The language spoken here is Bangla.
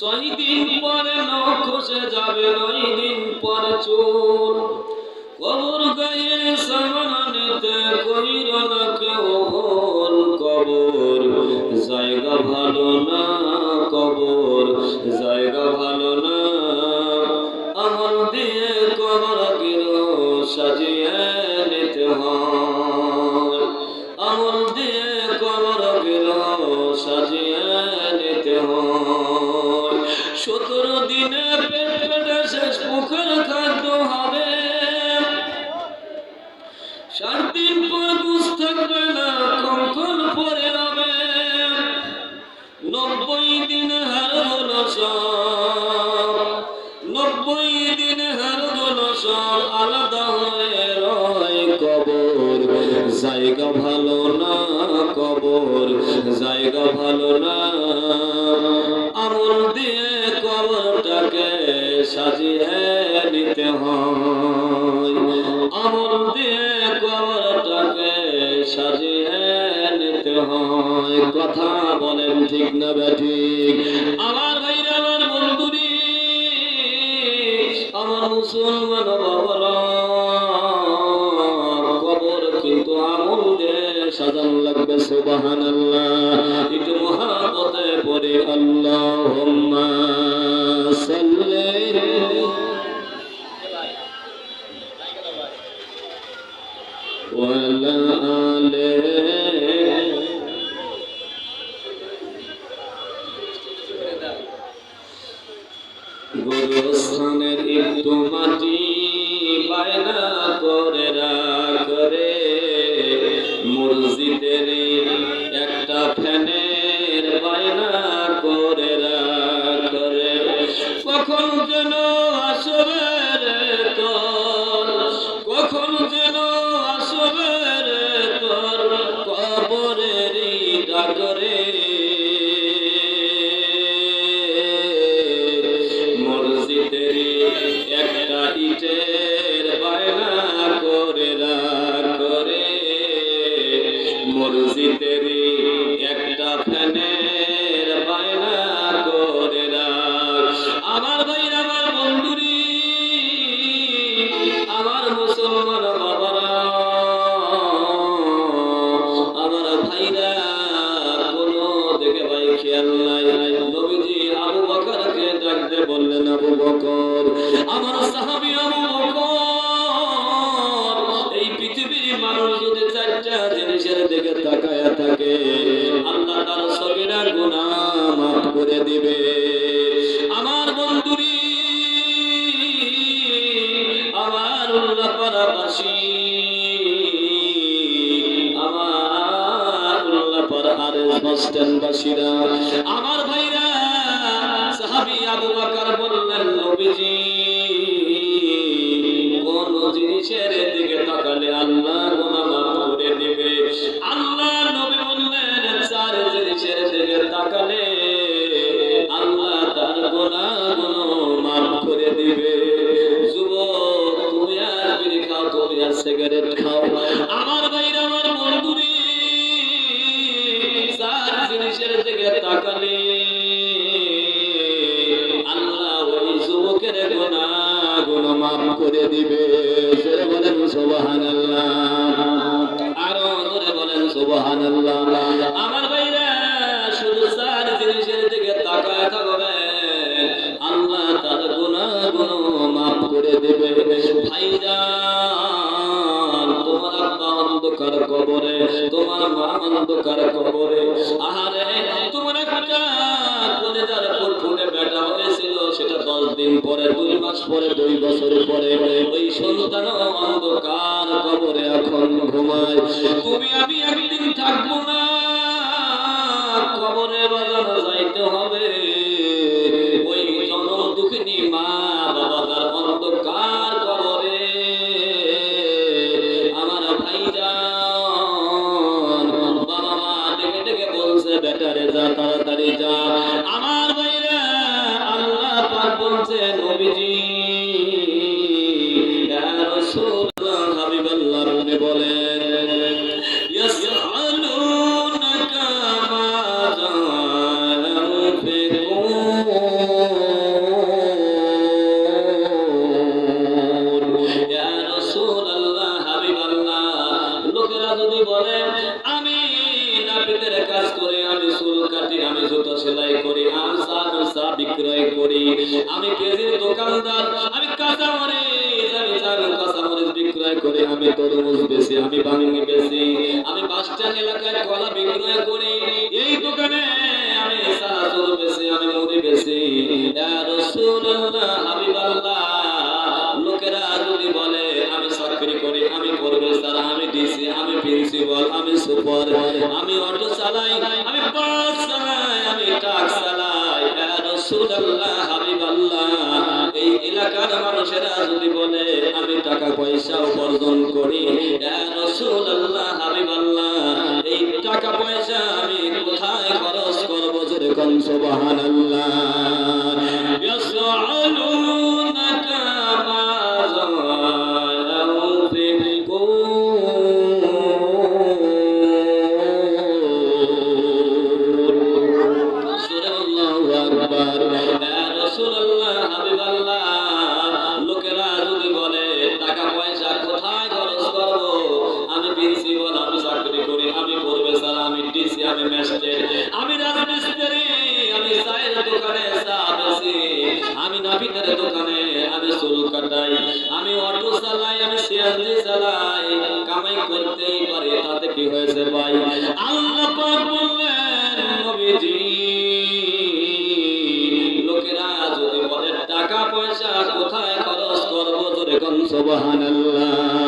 ছয় দিন পরে নখ যাবে নয় দিন পরে চোর। কবর গায়ে সামানিতে কইর না কেউ কবর। জায়গা ভালো না কবর, জায়গা ভালো না। আমল দিয়ে কবরটাকে সাজিয়ে নিতে হয়। আমল দিয়ে কবরটাকে সাজিয়ে নিতে হয়। কথা বলেন ঠিক না ব্যাঠিক সুবাহান একটু মহাবতে পড়ে আল্লাহ সাল্লে। ولا آله গোরস্থানের একটু মাটি। কখন যেন আসবে তোর? কখন যেন আসবে তোর? কবরেরই ডাকরে। মসজিদেরই একটা ইটের বাসীরা আমার ভাইরা সাহাবী আবু বকর বললেন নবীজি অন্ধকার কবরে, তোমার মা অন্ধকার কবরে। আহারে, তোমার একটা বেটা হয়েছিল সেটা দশ দিন পরে, দুই মাস পরে, দুই বছর পরে। ওই সন্তান অন্ধকার কবরে এখন ঘুমায়। তুমি আমি একদিন থাকব না করি। আমি পেঁয়াজের দোকানদার, আমি কাঁচামরিচ বিক্রয় করে। আমি তরমুজ বেশি আমি বাঙি বেশি আমি বাস এলাকায় কলা বিক্রয় করি। এই দোকানে আমি সারাসুর বেশি আমি মুড়ি বেশি লোকেরা যদি বলে, আমি চাকরি করি, আমি প্রফেসর আমি ডিসি, আমি প্রিন্সিপাল, আমি সুপার, আমি অটো চালাই, আমি বাস মানুষেরা যদি বলে, আমি টাকা পয়সা উপার্জন করি ইয়া রাসূলুল্লাহ হাবিবাল্লাহ এই টাকা পয়সা আমি কোথায় খরচ করব? যেরকম সুবহানাল্লাহ। আমি চায়ের দোকানে আমি চুল কাটাই। আমি অটো চালাই, আমি সিএনজি চালাই। কামাই করতেই পারি, তাতে কি হয়েছে ভাই? আল্লাহ লোকেরা যদি টাকা পয়সা কোথায় খরচ করব? জোরে কোন, সুবহানাল্লাহ।